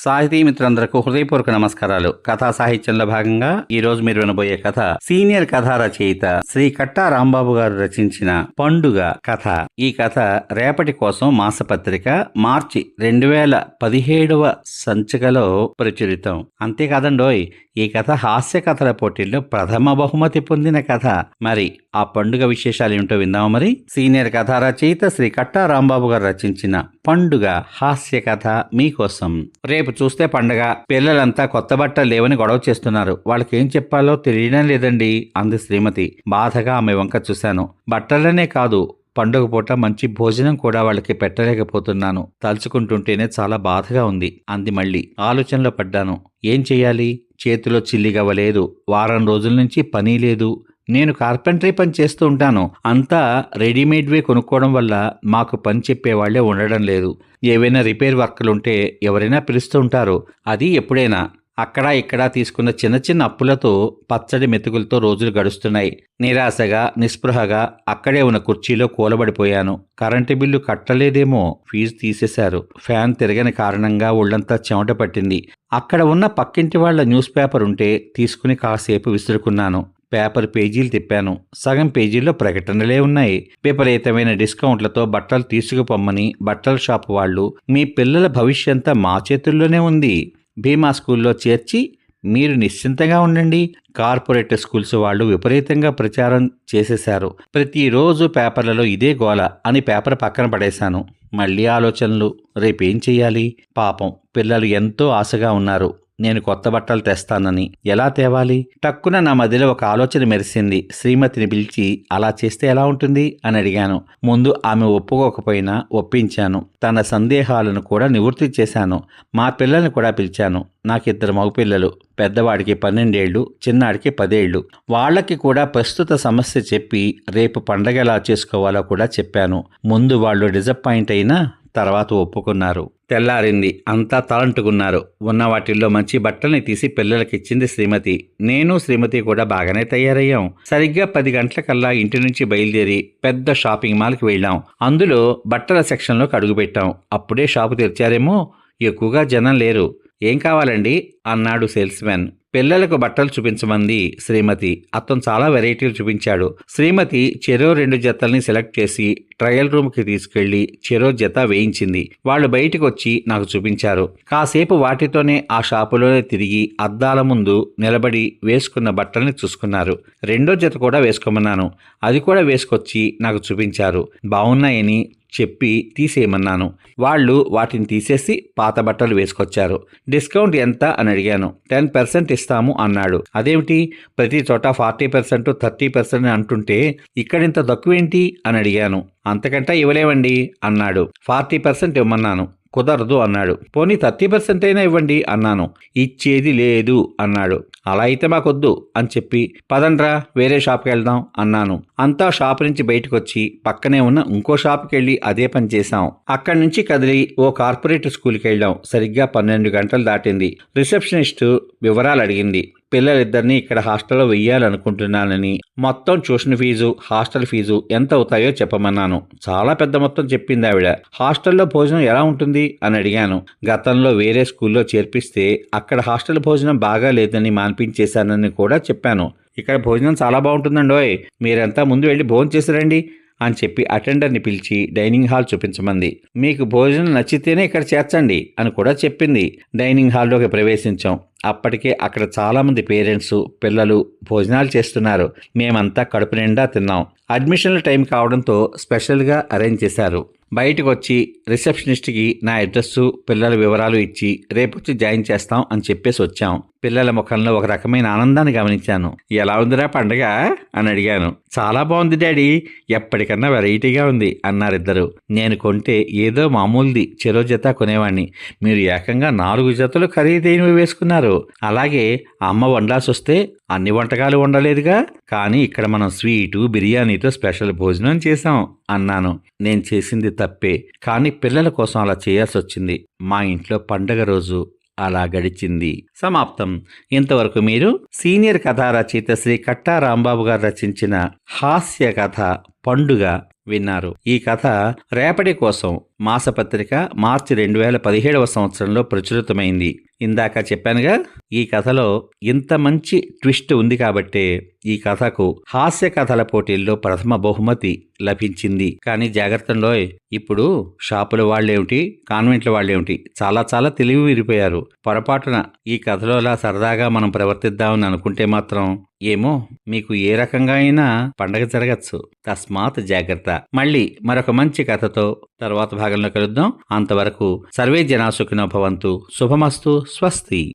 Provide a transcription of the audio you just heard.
సాహితీ మిత్రులందరకు హృదయపూర్వక నమస్కారాలు. కథా సాహిత్యంలో భాగంగా ఈ రోజు మీరు వినబోయే కథ సీనియర్ కథా రచయిత శ్రీ కట్టా రాంబాబు గారు రచించిన పండుగ కథ. ఈ కథ రేపటి కోసం మాసపత్రిక మార్చి రెండు వేల పదిహేడవ సంచికలో ప్రచురితం. అంతేకాదండోయ్ ఈ కథ హాస్య కథల పోటీల్లో ప్రథమ బహుమతి పొందిన కథ. మరి ఆ పండుగ విశేషాలు ఏమిటో విందామా మరి? సీనియర్ కథా రచయిత శ్రీ కట్టా రాంబాబు గారు రచించిన పండుగ హాస్య కథ మీకోసం. రేపు చూస్తే పండగ. పిల్లలంతా కొత్త బట్టలు లేవని గొడవ చేస్తున్నారు. వాళ్ళకి ఏం చెప్పాలో తెలియడం లేదండి అంది శ్రీమతి. బాధగా ఆమె వంక చూశాను. బట్టలనే కాదు పండుగ పూట మంచి భోజనం కూడా వాళ్ళకి పెట్టలేకపోతున్నాను. తలుచుకుంటుంటేనే చాలా బాధగా ఉంది అంది మళ్ళీ. ఆలోచనలో పడ్డాను. ఏం చేయాలి చేతిలో చిల్లిగవ్వలేదు వారం రోజుల నుంచి పని లేదు. నేను కార్పెంటరీ పని చేస్తూ ఉంటాను. అంతా రెడీమేడ్వే కొనుక్కోవడం వల్ల మాకు పని చెప్పేవాళ్ళే ఉండడం లేదు. ఏవైనా రిపేర్ వర్క్లుంటే ఎవరైనా పిలుస్తూ ఉంటారు. అది ఎప్పుడైనా. అక్కడ ఇక్కడ తీసుకున్న చిన్న చిన్న అప్పులతో పచ్చడి మెతుకులతో రోజులు గడుస్తున్నాయి. నిరాశగా నిస్పృహగా అక్కడే ఉన్న కుర్చీలో కూలబడిపోయాను. కరెంటు బిల్లు కట్టలేదేమో ఫీజు తీసేశారు. ఫ్యాన్ తిరగని కారణంగా ఒళ్ళంతా చెమట పట్టింది. అక్కడ ఉన్న పక్కింటి వాళ్ళ న్యూస్ పేపర్ ఉంటే తీసుకుని కాసేపు విసురుకున్నాను. పేపర్ పేజీలు తిప్పాను. సగం పేజీల్లో ప్రకటనలే ఉన్నాయి. విపరీతమైన డిస్కౌంట్లతో బట్టలు తీసుకుపొమ్మని బట్టల షాప్ వాళ్ళు మీ పిల్లల భవిష్యంతా మా చేతుల్లోనే ఉంది. భీమా స్కూల్లో చేర్చి మీరు నిశ్చింతగా ఉండండి. కార్పొరేట్ స్కూల్స్ వాళ్ళు విపరీతంగా ప్రచారం చేసేశారు. ప్రతిరోజు పేపర్లలో ఇదే గోల అని పేపర్ పక్కన పడేశాను. మళ్ళీ ఆలోచనలు రేపేం చెయ్యాలి? పాపం పిల్లలు ఎంతో ఆశగా ఉన్నారు. నేను కొత్త బట్టలు తెస్తానని. ఎలా తేవాలి? టక్కున నా మధ్యలో ఒక ఆలోచన మెరిసింది. శ్రీమతిని పిలిచి అలా చేస్తే ఎలా ఉంటుంది? అని అడిగాను. ముందు ఆమె ఒప్పుకోకపోయినా ఒప్పించాను. తన సందేహాలను కూడా నివృత్తి చేశాను. మా పిల్లల్ని కూడా పిలిచాను. నాకిద్దరు మగపిల్లలు. పెద్దవాడికి పన్నెండేళ్ళు చిన్నాడికి పదేళ్ళు. వాళ్ళకి కూడా ప్రస్తుత సమస్య చెప్పి రేపు పండగ ఎలా చేసుకోవాలో కూడా చెప్పాను. ముందు వాళ్ళు డిసప్పాయింట్ అయినా తర్వాత ఒప్పుకున్నారు. తెల్లారింది. అంతా తలంటుకున్నారు. ఉన్న వాటిల్లో మంచి బట్టల్ని తీసి పిల్లలకిచ్చింది శ్రీమతి. నేను శ్రీమతి కూడా బాగానే తయారయ్యాం. సరిగ్గా పది గంటలకల్లా ఇంటి నుంచి బయలుదేరి పెద్ద షాపింగ్ మాల్కి వెళ్ళాం. అందులో బట్టల సెక్షన్లోకి అడుగుపెట్టాం అప్పుడే షాపు తెరిచారేమో? ఎక్కువగా జనం లేరు. ఏం కావాలండి? అన్నాడు సేల్స్మెన్ పిల్లలకు బట్టలు చూపించమంది శ్రీమతి. అతను చాలా వెరైటీలు చూపించాడు. శ్రీమతి చెరో రెండు జతల్ని సెలెక్ట్ చేసి ట్రయల్ రూమ్కి తీసుకెళ్ళి చెరో జత వేయించింది. వాళ్ళు బయటికి వచ్చి నాకు చూపించారు. కాసేపు వాటితోనే ఆ షాపులోనే తిరిగి అద్దాల ముందు నిలబడి వేసుకున్న బట్టల్ని చూసుకున్నారు. రెండో జత కూడా వేసుకోమన్నాను. అది కూడా వేసుకొచ్చి నాకు చూపించారు. బాగున్నాయని చెప్పి తీసేయమన్నాను. వాళ్ళు వాటిని తీసేసి పాత బట్టలు వేసుకొచ్చారు. డిస్కౌంట్ ఎంత? అని అడిగాను. టెన్ పర్సెంట్ ఇస్తాము అన్నాడు. అదేమిటి? ప్రతి చోట ఫార్టీ పర్సెంట్ థర్టీ పర్సెంట్ అంటుంటే ఇక్కడింత తక్కువేంటి? అని అడిగాను. అంతకంటే ఇవ్వలేవండి అన్నాడు. ఫార్టీ పర్సెంట్ ఇవ్వమన్నాను. కుదరదు అన్నాడు. పోనీ థర్టీ పర్సెంట్ అయినా ఇవ్వండి అన్నాను. ఇచ్చేది లేదు అన్నాడు. అలా అయితే మాకొద్దు అని చెప్పి పదండ్రా వేరే షాప్కి వెళ్దాం అన్నాను. అంతా షాప్ నుంచి బయటకు వచ్చి పక్కనే ఉన్న ఇంకో షాప్కి వెళ్ళి అదే పని చేశాం. అక్కడి నుంచి కదిలి ఓ కార్పొరేట్ స్కూల్కి వెళ్ళాం. సరిగ్గా పన్నెండు గంటలు దాటింది. రిసెప్షనిస్ట్ వివరాలు అడిగింది. పిల్లలిద్దరిని ఇక్కడ హాస్టల్లో వెయ్యాలనుకుంటున్నానని మొత్తం ట్యూషన్ ఫీజు హాస్టల్ ఫీజు ఎంత అవుతాయో చెప్పమన్నాను. చాలా పెద్ద మొత్తం చెప్పింది ఆవిడ. హాస్టల్లో భోజనం ఎలా ఉంటుంది? అని అడిగాను. గతంలో వేరే స్కూల్లో చేర్పిస్తే అక్కడ హాస్టల్ భోజనం బాగా లేదని మాన్పించేశానని కూడా చెప్పాను. ఇక్కడ భోజనం చాలా బాగుంటుందండోయ్ మీరంతా ముందు వెళ్ళి భోజనం చేసిరండి అని చెప్పి అటెండర్ని పిలిచి డైనింగ్ హాల్ చూపించమంది. మీకు భోజనం నచ్చితేనే ఇక్కడ చేర్చండి అని కూడా చెప్పింది. డైనింగ్ హాల్లోకి ప్రవేశించాం. అప్పటికే అక్కడ చాలామంది పేరెంట్స్ పిల్లలు భోజనాలు చేస్తున్నారు. మేమంతా కడుపు నిండా తిన్నాం. అడ్మిషన్ల టైం కావడంతో స్పెషల్గా అరేంజ్ చేశారు. బయటకు వచ్చి రిసెప్షనిస్ట్కి నా అడ్రస్సు పిల్లల వివరాలు ఇచ్చి రేపొచ్చి జాయిన్ చేస్తాం అని చెప్పేసి వచ్చాం. పిల్లల ముఖంలో ఒక రకమైన ఆనందాన్ని గమనించాను. ఎలా ఉందిరా పండగ? అని అడిగాను. చాలా బాగుంది డాడీ. ఎప్పటికన్నా వెరైటీగా ఉంది అన్నారిద్దరు నేను కొంటే ఏదో మామూలుది చెరో జత కొనేవాణ్ణి. మీరు ఏకంగా నాలుగు జతలు ఖరీదైనవి వేసుకున్నారు. అలాగే అమ్మ వండాల్సి వస్తే అన్ని వంటకాలు వండలేదుగా. కానీ ఇక్కడ మనం స్వీటు బిర్యానీతో స్పెషల్ భోజనం చేశాం అన్నాను. నేను చేసింది తప్పే. కానీ పిల్లల కోసం అలా చేయాల్సి వచ్చింది మా ఇంట్లో పండగ రోజు అలా గడిచింది. సమాప్తం. ఇంతవరకు మీరు సీనియర్ కథా రచయిత శ్రీ కట్టా రాంబాబు గారు రచించిన హాస్య కథ పండుగ విన్నారు. ఈ కథ రేపటి కోసం మాసపత్రిక మార్చి రెండు వేల పదిహేడవ సంవత్సరంలో ప్రచురితమైంది. ఇందాక చెప్పానుగా ఈ కథలో ఇంత మంచి ట్విస్ట్ ఉంది కాబట్టే ఈ కథకు హాస్య కథల పోటీల్లో ప్రథమ బహుమతి లభించింది. కానీ జాగ్రత్తలో ఇప్పుడు షాపుల వాళ్ళేమిటి కాన్వెంట్ల వాళ్ళేమిటి చాలా చాలా తెలివి విరిపోయారు. పొరపాటున ఈ కథలోలా సరదాగా మనం ప్రవర్తిద్దామని అనుకుంటే మాత్రం ఏమో మీకు ఏ రకంగా అయినా పండగ జరగచ్చు. తస్మాత్ జాగ్రత్త. మళ్ళీ మరొక మంచి కథతో తర్వాత భాగంలో కలుద్దాం. అంతవరకు సర్వే జనా సుఖినో భవంతు. శుభమస్తు. స్వస్తి.